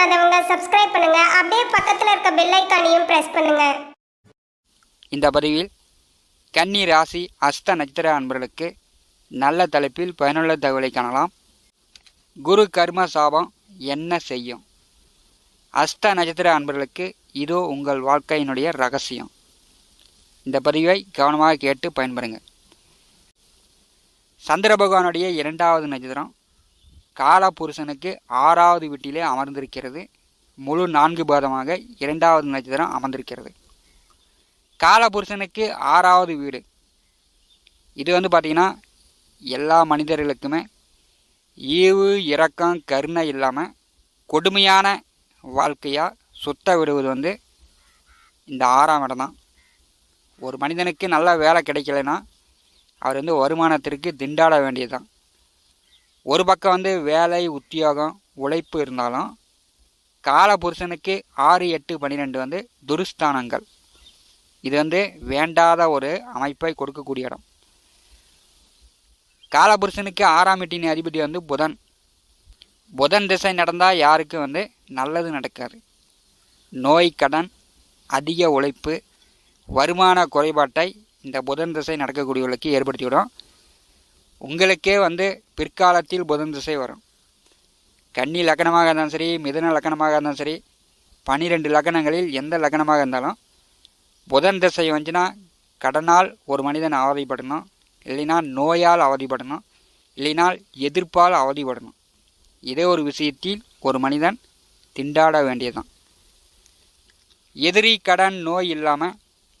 பண்ணாதவங்க சப்ஸ்கிரைப் பண்ணுங்க. அப்படியே பக்கத்தில் இருக்க பெல் ஐக்கானையும் பிரஸ் பண்ணுங்க. இந்த பதிவில் கன்னி ராசி அஸ்த நட்சத்திர அன்பர்களுக்கு நல்ல தலைப்பில் பயனுள்ள தகவலை காணலாம். குரு கர்ம சாபம் என்ன செய்யும்? அஸ்த நட்சத்திர அன்பர்களுக்கு இதோ உங்கள் வாழ்க்கையினுடைய ரகசியம். இந்த பதிவை கவனமாக கேட்டு பயன்பெறுங்க. சந்திர பகவானுடைய இரண்டாவது நட்சத்திரம் காலபுருஷனுக்கு ஆறாவது வீட்டிலே அமர்ந்திருக்கிறது. முழு நான்கு பாதமாக இரண்டாவது நட்சத்திரம் அமர்ந்திருக்கிறது. காலபுருஷனுக்கு ஆறாவது வீடு. இது வந்து பார்த்திங்கன்னா எல்லா மனிதர்களுக்குமே ஈவு இரக்கம் கருணை இல்லாமல் கொடுமையான வாழ்க்கையாக சுத்த விடுவது வந்து இந்த ஆறாம் இடம் தான். ஒரு மனிதனுக்கு நல்ல வேலை கிடைக்கலைன்னா அவர் வந்து வருமானத்திற்கு திண்டாட வேண்டியது தான் ஒரு பக்கம் வந்து வேலை உத்தியோகம் உழைப்பு இருந்தாலும் காலபுருஷனுக்கு ஆறு எட்டு பன்னிரெண்டு வந்து துருஸ்தானங்கள். இது வந்து வேண்டாத ஒரு அமைப்பை கொடுக்கக்கூடிய இடம். காலபுருஷனுக்கு ஆறாம் எட்டின் அதிபதி வந்து புதன். புதன் திசை நடந்தால் யாருக்கும் வந்து நல்லது நடக்காது. நோய் கடன் அதிக உழைப்பு வருமான குறைபாட்டை இந்த புதன் திசை நடக்கக்கூடியவர்களுக்கு ஏற்படுத்திவிடும். உங்களுக்கே வந்து பிற்காலத்தில் புதன் திசை வரும். கன்னி லக்கணமாக இருந்தாலும் சரி மிதன லக்கணமாக இருந்தாலும் சரி பன்னிரெண்டு லக்கணங்களில் எந்த லக்கணமாக இருந்தாலும் புதன் திசை வந்துச்சுன்னா கடனால் ஒரு மனிதன் அவதிப்படணும். இல்லைனா நோயால் அவதிப்படணும். இல்லைனால் எதிர்ப்பால் அவதிப்படணும். இதே ஒரு விஷயத்தில் ஒரு மனிதன் திண்டாட வேண்டியதுதான். எதிரி கடன் நோய் இல்லாமல்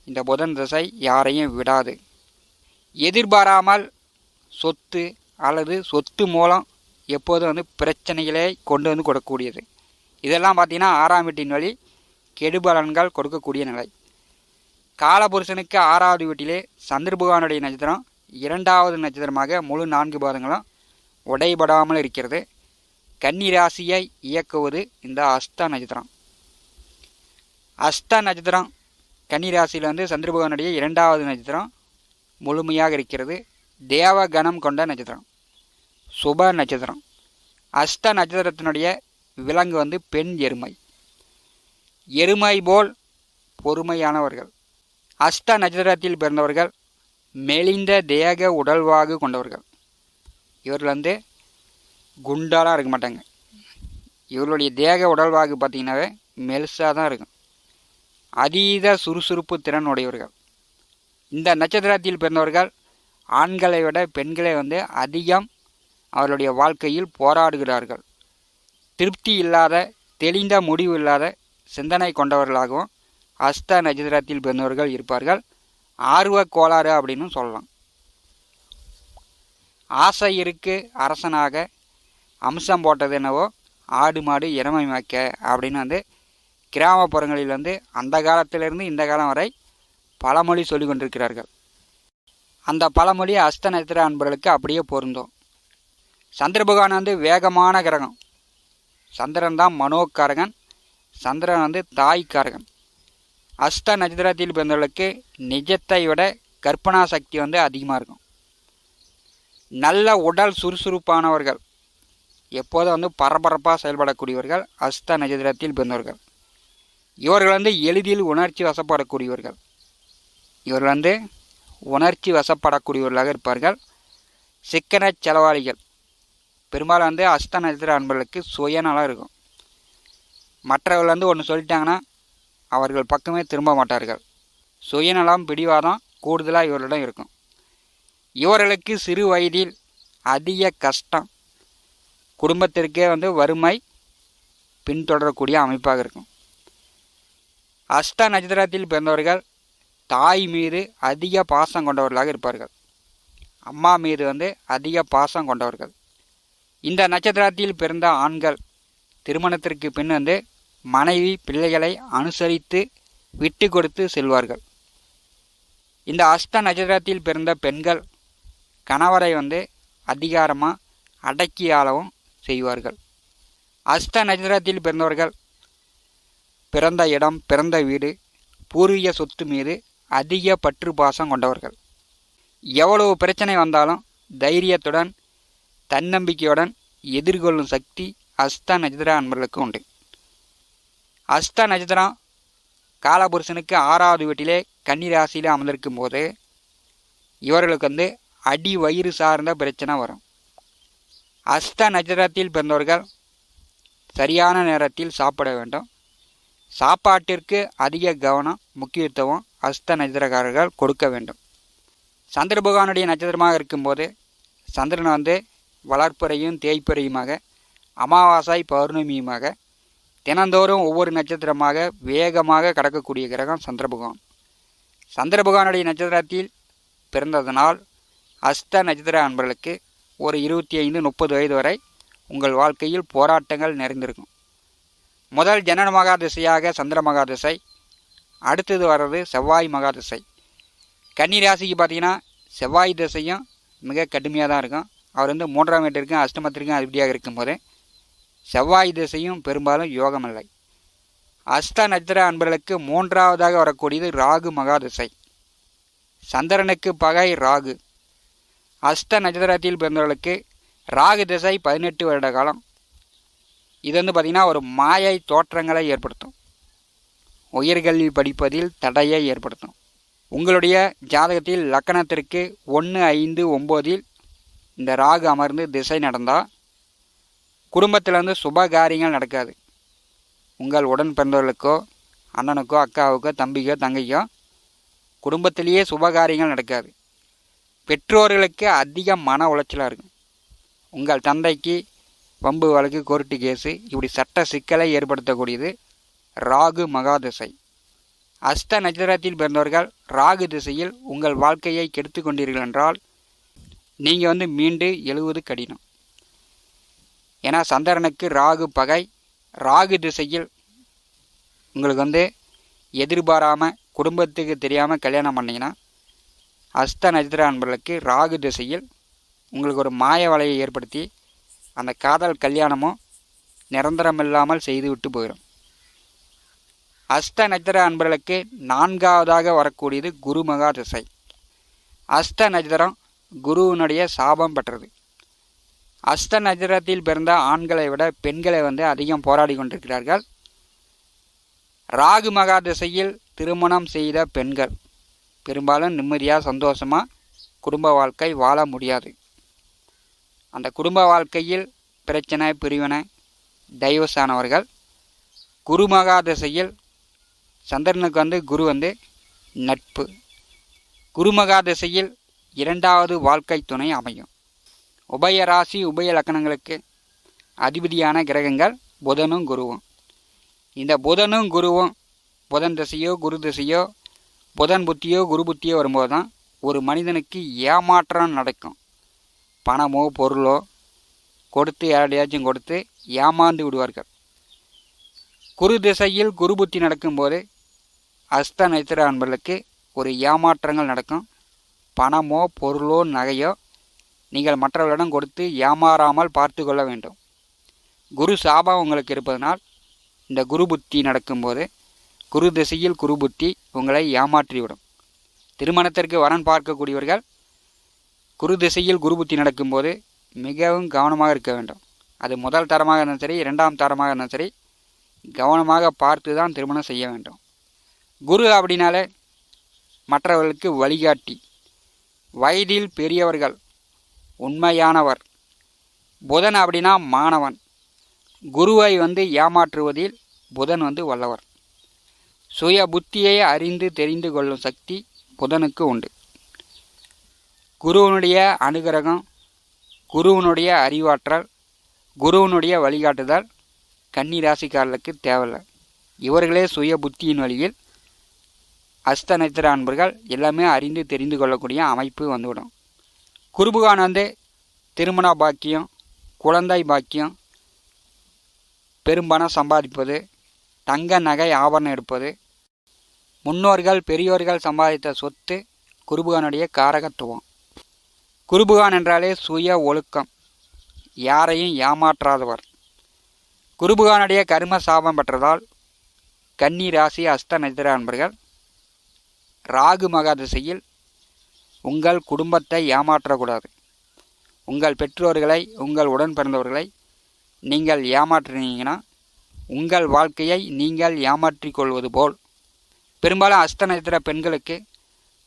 இந்த புதன் திசை யாரையும் விடாது. எதிர்பாராமல் சொத்து அல்லது சொத்து மூலம் எப்போதும் வந்து பிரச்சனைகளை கொண்டு வந்து கொடுக்கக்கூடியது. இதெல்லாம் பார்த்திங்கன்னா ஆறாம் வீட்டின் வழி கெடுபலன்கள் கொடுக்கக்கூடிய நிலை. காலபுருஷனுக்கு ஆறாவது வீட்டிலே சந்திர பகவானுடைய நட்சத்திரம் இரண்டாவது நட்சத்திரமாக முழு நான்கு பாதங்களும் உடைபடாமல் இருக்கிறது. கன்னி ராசியை இயக்குவது இந்த அஸ்த நட்சத்திரம். அஸ்த நட்சத்திரம் கன்னி ராசியில் வந்து சந்திர பகவானுடைய இரண்டாவது நட்சத்திரம் முழுமையாக இருக்கிறது. தேவ கணம் கொண்ட நட்சத்திரம் சுப நட்சத்திரம். அஸ்த நட்சத்திரத்தினுடைய விலங்கு வந்து பெண் எருமை. எருமை போல் பொறுமையானவர்கள். அஸ்த நட்சத்திரத்தில் பிறந்தவர்கள் மெலிந்த தேக உடல்வாகு கொண்டவர்கள். இவர்கள் வந்து குண்டாலாம் இருக்க மாட்டாங்க. இவர்களுடைய தேக உடல்வாகு பார்த்திங்கன்னாவே மெல்சாக தான் இருக்கும். அதீத சுறுசுறுப்பு திறன் உடையவர்கள். இந்த நட்சத்திரத்தில் பிறந்தவர்கள் ஆண்களை விட பெண்களை வந்து அதிகம் அவர்களுடைய வாழ்க்கையில் போராடுகிறார்கள். திருப்தி இல்லாத தெளிந்த முடிவு இல்லாத சிந்தனை கொண்டவர்களாகவும் அஸ்த நட்சத்திரத்தில் பிறந்தவர்கள் இருப்பார்கள். ஆர்வ கோளாறு அப்படின்னு சொல்லலாம். ஆசை இருக்கு அரசனாக அம்சம் போட்டது என்னவோ ஆடு மாடு இறமை மேய்க்க அப்படின்னு வந்து கிராமப்புறங்களில் வந்து அந்த காலத்திலிருந்து இந்த காலம் வரை பழமொழி சொல்லி கொண்டிருக்கிறார்கள். அந்த பழமொழி அஸ்த நட்சத்திர அன்பர்களுக்கு அப்படியே பொருந்தும். சந்திர பகவான் வந்து வேகமான கிரகம். சந்திரன் தான் மனோக்காரகன் சந்திரன் வந்து தாய்க்காரகன் அஸ்த நட்சத்திரத்தில் பிறந்தவர்களுக்கு நிஜத்தை விட கற்பனா சக்தி வந்து அதிகமாக இருக்கும். நல்ல உடல் சுறுசுறுப்பானவர்கள். எப்போதும் வந்து பரபரப்பாக செயல்படக்கூடியவர்கள் அஸ்த நட்சத்திரத்தில் பிறந்தவர்கள். இவர்கள் வந்து எளிதில் உணர்ச்சி வசப்படக்கூடியவர்கள். இவர்கள் வந்து உணர்ச்சி வசப்படக்கூடியவர்களாக இருப்பார்கள். சிக்கன செலவாளிகள். பெரும்பாலும் வந்து அஸ்த நட்சத்திர அன்பர்களுக்கு சுயநலம் இருக்கும். மற்றவர்கள் வந்து ஒன்று சொல்லிட்டாங்கன்னா அவர்கள் பக்கமே திரும்ப மாட்டார்கள். சுயநலம் பிடிவாதம் கூடுதலாக இவர்களிடம் இருக்கும். இவர்களுக்கு சிறு வயதில் அதிக கஷ்டம். குடும்பத்திற்கே வந்து வறுமை பின்தொடரக்கூடிய அமைப்பாக இருக்கும். அஷ்ட நட்சத்திரத்தில் பிறந்தவர்கள் தாய் மீது அதிக பாசம் கொண்டவர்களாக இருப்பார்கள். அம்மா மீது வந்து அதிக பாசம் கொண்டவர்கள். இந்த நட்சத்திரத்தில் பிறந்த ஆண்கள் திருமணத்திற்கு பின் வந்து மனைவி பிள்ளைகளை அனுசரித்து விட்டு கொடுத்து செல்வார்கள். இந்த அஷ்ட நட்சத்திரத்தில் பிறந்த பெண்கள் கணவரை வந்து அதிகாரமாக அடக்கி ஆளவும் செய்வார்கள். அஷ்ட நட்சத்திரத்தில் பிறந்தவர்கள் பிறந்த இடம் பிறந்த வீடு பூர்வீக சொத்து மீது அதிக பற்று பாசம் கொண்டவர்கள். எவ்வளவு பிரச்சனை வந்தாலும் தைரியத்துடன் தன்னம்பிக்கையுடன் எதிர்கொள்ளும் சக்தி அஸ்த நட்சத்திர அன்பர்களுக்கு உண்டு. அஸ்த நட்சத்திரம் காலபுருஷனுக்கு ஆறாவது வீட்டிலே கன்னிராசியில் அமர்ந்திருக்கும் போது இவர்களுக்கு வந்து அடி வயிறு சார்ந்த பிரச்சனை வரும். அஸ்த நட்சத்திரத்தில் பிறந்தவர்கள் சரியான நேரத்தில் சாப்பிட வேண்டும். சாப்பாட்டிற்கு அதிக கவனம் முக்கியத்துவம் அஸ்த நட்சத்திரக்காரர்கள் கொடுக்க வேண்டும். சந்திர பகவானுடைய நட்சத்திரமாக இருக்கும்போது சந்திரன் வந்து வளர்ப்புறையும் தேய்ப்புறையுமாக அமாவாசை பௌர்ணமியுமாக தினந்தோறும் ஒவ்வொரு நட்சத்திரமாக வேகமாக கடக்கக்கூடிய கிரகம் சந்திர பகவான். சந்திர பகவானுடைய நட்சத்திரத்தில் பிறந்ததனால் அஸ்த நட்சத்திர அன்பர்களுக்கு ஒரு இருபத்தி ஐந்து முப்பது வயது வரை உங்கள் வாழ்க்கையில் போராட்டங்கள் நிறைந்திருக்கும். முதல் ஜனன மகாதிசையாக சந்திர மகாதிசை அடுத்தது வர்றது செவ்வாய் மகாதிசை. கன்னி ராசிக்கு பார்த்தீங்கன்னா செவ்வாய் திசையும் மிக கடுமையாக தான் இருக்கும். அவர் வந்து மூன்றாம் வீட்டிற்கும் அஷ்டமத்திற்கும் அதிபதியாக இருக்கும்போது செவ்வாய் திசையும் பெரும்பாலும் யோகமில்லை. அஸ்த நட்சத்திர அன்பர்களுக்கு மூன்றாவதாக வரக்கூடியது ராகு மகாதிசை. சந்திரனுக்கு பகை ராகு. அஸ்த நட்சத்திரத்தில் பிறந்தவர்களுக்கு ராகு திசை பதினெட்டு வருட காலம். இது வந்து பார்த்திங்கன்னா ஒரு மாயை தோற்றங்களை ஏற்படுத்தும். உயர்கல்வி படிப்பதில் தடையை ஏற்படுத்தும். உங்களுடைய ஜாதகத்தில் லக்கணத்திற்கு ஒன்று ஐந்து ஒம்போதில் இந்த ராகு அமர்ந்து திசை நடந்தால் குடும்பத்தில் வந்து சுப காரியங்கள் நடக்காது. உங்கள் உடன் பிறந்தவர்களுக்கோ அண்ணனுக்கோ அக்காவுக்கோ தம்பிக்கோ தங்கைக்கோ குடும்பத்திலேயே சுப காரியங்கள் நடக்காது. பெற்றோர்களுக்கு அதிக மன உளைச்சலாக இருக்கும். உங்கள் தந்தைக்கு வம்பு வழக்கு கோர்ட்டு கேஸு இப்படி சட்ட சிக்கலை ஏற்படுத்தக்கூடியது ராகு மகாதிசை. அஸ்த நட்சத்திரத்தில் பிறந்தவர்கள் ராகு திசையில் உங்கள் வாழ்க்கையை கெடுத்து கொண்டீர்கள் என்றால் நீங்கள் வந்து மீண்டு எழுவது கடினம். ஏன்னா சந்திரனுக்கு ராகு பகை ராகு திசையில் உங்களுக்கு வந்து எதிர்பாராமல் குடும்பத்துக்கு தெரியாமல் கல்யாணம் பண்ணிங்கன்னா அஸ்த நட்சத்திர அன்பர்களுக்கு ராகு திசையில் உங்களுக்கு ஒரு மாய வலையை ஏற்படுத்தி அந்த காதல் கல்யாணமும் நிரந்தரமில்லாமல் செய்துவிட்டு போயிடும் அஸ்த நட்சத்திர அன்பர்களுக்கு நான்காவதாக வரக்கூடியது குரு மகா திசை. அஸ்த நட்சத்திரம் குருவினுடைய சாபம் பெற்றது. அஸ்த நட்சத்திரத்தில் பிறந்த ஆண்களை விட பெண்களை வந்து அதிகம் போராடி கொண்டிருக்கிறார்கள். ராகு மகா திசையில் திருமணம் செய்த பெண்கள். பெரும்பாலும் நிம்மதியாக சந்தோஷமாக குடும்ப வாழ்க்கை வாழ முடியாது. அந்த குடும்ப வாழ்க்கையில் பிரச்சனை பிரிவினை டைவர்ஸ் ஆனவர்கள் குரு மகா திசையில் சந்திரனுக்கு வந்து குரு வந்து நட்பு. குருமகா திசையில் இரண்டாவது வாழ்க்கை துணை அமையும். உபய ராசி உபய லக்கணங்களுக்கு அதிபதியான கிரகங்கள் புதனும் குருவும். இந்த புதனும் குருவும் புதன் திசையோ குரு திசையோ புதன் புத்தியோ குரு புத்தியோ வரும்போது தான் ஒரு மனிதனுக்கு ஏமாற்றம் நடக்கும். பணமோ பொருளோ கொடுத்து யாரையாச்சும் கொடுத்து ஏமாந்து விடுவார்கள். குரு திசையில் குரு புத்தி நடக்கும்போது அஸ்த நட்சத்திர அன்பர்களுக்கு ஒரு ஏமாற்றங்கள் நடக்கும். பணமோ பொருளோ நகையோ நீங்கள் மற்றவர்களிடம் கொடுத்து ஏமாறாமல் பார்த்து கொள்ள வேண்டும். குரு சாபம் உங்களுக்கு இருப்பதனால் இந்த குரு புத்தி நடக்கும்போது குரு திசையில் குரு புத்தி உங்களை ஏமாற்றிவிடும். திருமணத்திற்கு வரன் பார்க்கக்கூடியவர்கள் குரு திசையில் குரு புத்தி நடக்கும்போது மிகவும் கவனமாக இருக்க வேண்டும். அது முதல் தரமாக இருந்தாலும் சரி இரண்டாம் தரமாக இருந்தாலும் சரி கவனமாக பார்த்து தான் திருமணம் செய்ய வேண்டும். குரு அப்படின்னாலே மற்றவர்களுக்கு வழிகாட்டி வயதில் பெரியவர்கள் உண்மையானவர். புதன் அப்படின்னா மாணவன். குருவை வந்து ஏமாற்றுவதில் புதன் வந்து வல்லவர். சுய புத்தியை அறிந்து தெரிந்து கொள்ளும் சக்தி புதனுக்கு உண்டு. குருவனுடைய அனுகிரகம் குருவனுடைய அறிவாற்றல் குருவனுடைய வழிகாட்டுதல் கன்னி ராசிக்காரர்களுக்கு தேவையில்லை. இவர்களே சுய புத்தியின் வழியில் அஸ்த நட்சத்திர அன்பர்கள் எல்லாமே அறிந்து தெரிந்து கொள்ளக்கூடிய அமைப்பு வந்துவிடும். குருபுகான் வந்து திருமண பாக்கியம் குழந்தை பாக்கியம் பெரும்பணம் சம்பாதிப்பது தங்க நகை ஆபரணம் எடுப்பது முன்னோர்கள் பெரியோர்கள் சம்பாதித்த சொத்து குருபுகானுடைய காரகத்துவம். குருபுகான் என்றாலே சுய ஒழுக்கம். யாரையும் ஏமாற்றாதவர். குருபுகானுடைய கரும சாபம் பெற்றதால் கன்னி ராசி அஸ்த நட்சத்திர அன்பர்கள் ராகு மகாதிசையில் உங்கள் குடும்பத்தை ஏமாற்றக்கூடாது. உங்கள் பெற்றோர்களை உங்கள் உடன் பிறந்தவர்களை நீங்கள் ஏமாற்றினீங்கன்னா உங்கள் வாழ்க்கையை நீங்கள் ஏமாற்றிக் கொள்வது போல். பெரும்பாலும் அஸ்த நட்சத்திர பெண்களுக்கு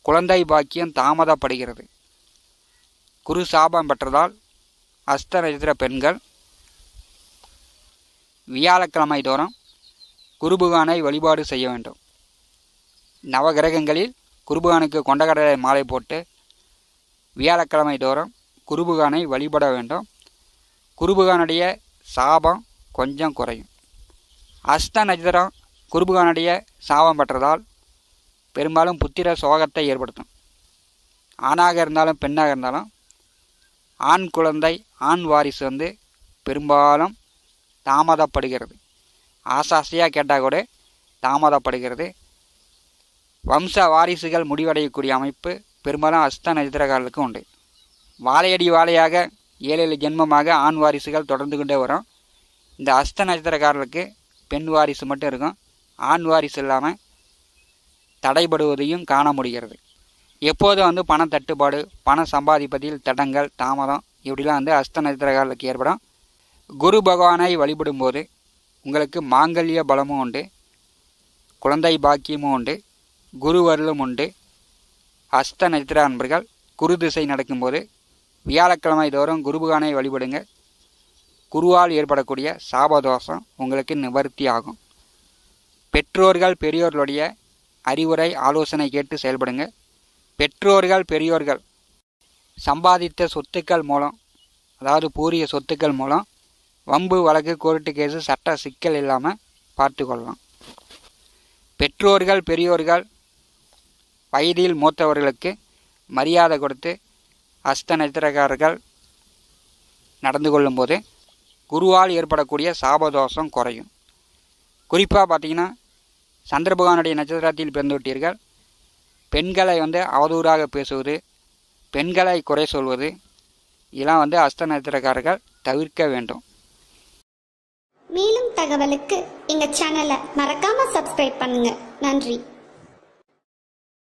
குழந்தை பாக்கியம் தாமதப்படுகிறது. குரு சாபம் பெற்றதால் அஸ்த நட்சத்திர பெண்கள் வியாழக்கிழமை தோறும் குருபுகானை வழிபாடு செய்ய வேண்டும். நவகிரகங்களில் குருபுகானுக்கு கொண்டகடலை மாலை போட்டு வியாழக்கிழமை தோறும் குருபுகானை வழிபட வேண்டும். குருபுகானுடைய சாபம் கொஞ்சம் குறையும். அஸ்த நட்சத்திரம் குருபுகானுடைய சாபம் பெற்றதால் பெரும்பாலும் புத்திர சோகத்தை ஏற்படுத்தும். ஆணாக இருந்தாலும் பெண்ணாக இருந்தாலும் ஆண் குழந்தை ஆண் வாரிசு வந்து பெரும்பாலும் தாமதப்படுகிறது. ஆசாசியாக கேட்டால் கூட தாமதப்படுகிறது. வம்ச வாரிசுகள் முடிவடையக்கூடிய அமைப்பு பெரும்பாலும் அஸ்த நட்சத்திரக்காரர்களுக்கு உண்டு. வாழையடி வாழையாக ஏழு ஏழு ஜென்மமாக ஆண் வாரிசுகள் தொடர்ந்து கொண்டே வரும். இந்த அஸ்த நட்சத்திரக்காரர்களுக்கு பெண் வாரிசு மட்டும் இருக்கும். ஆண் வாரிசு இல்லாமல் தடைபடுவதையும் காண முடிகிறது. எப்போதும் வந்து பண தட்டுப்பாடு பணம் சம்பாதிப்பதில் தடங்கள் தாமதம் இப்படிலாம் வந்து அஸ்த நட்சத்திரக்காரர்களுக்கு ஏற்படும். குரு பகவானை வழிபடும்போது உங்களுக்கு மாங்கல்ய பலமும் உண்டு குழந்தை பாக்கியமும் உண்டு குருவருளும் உண்டு. அஸ்த நட்சத்திர அன்பர்கள் குரு திசை நடக்கும்போது வியாழக்கிழமை தோறும் குருபகானை வழிபடுங்க. குருவால் ஏற்படக்கூடிய சாபதோஷம் உங்களுக்கு நிவர்த்தி ஆகும். பெற்றோர்கள் பெரியோர்களுடைய அறிவுரை ஆலோசனை கேட்டு செயல்படுங்க. பெற்றோர்கள் பெரியோர்கள் சம்பாதித்த சொத்துக்கள் மூலம் அதாவது பூரிய சொத்துக்கள் மூலம் வம்பு வழக்கு கோர்ட்டு கேஸு சட்ட சிக்கல் இல்லாமல் பார்த்து கொள்ளலாம். பெற்றோர்கள் பெரியோர்கள் வயதில் மூத்தவர்களுக்கு மரியாதை கொடுத்து அஸ்த நட்சத்திரக்காரர்கள் நடந்து கொள்ளும்போது குருவால் ஏற்படக்கூடிய சாபதோஷம் குறையும். குறிப்பாக பார்த்தீங்கன்னா சந்திரபகவானுடைய நட்சத்திரத்தில் பிறந்து விட்டீர்கள். பெண்களை வந்து அவதூறாக பேசுவது பெண்களை குறை சொல்வது இதெல்லாம் வந்து அஸ்த நட்சத்திரக்காரர்கள் தவிர்க்க வேண்டும். மேலும் தகவலுக்கு எங்கள் சேனலை மறக்காமல் சப்ஸ்கிரைப் பண்ணுங்கள் நன்றி.